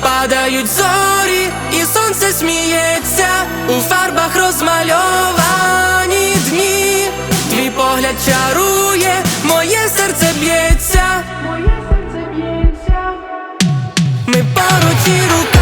падають зорі, і сонце сміється у фарбах розмальовані дні, твій погляд чарує, моє серце б'ється, моє серце б'ється, ми поруч і рука.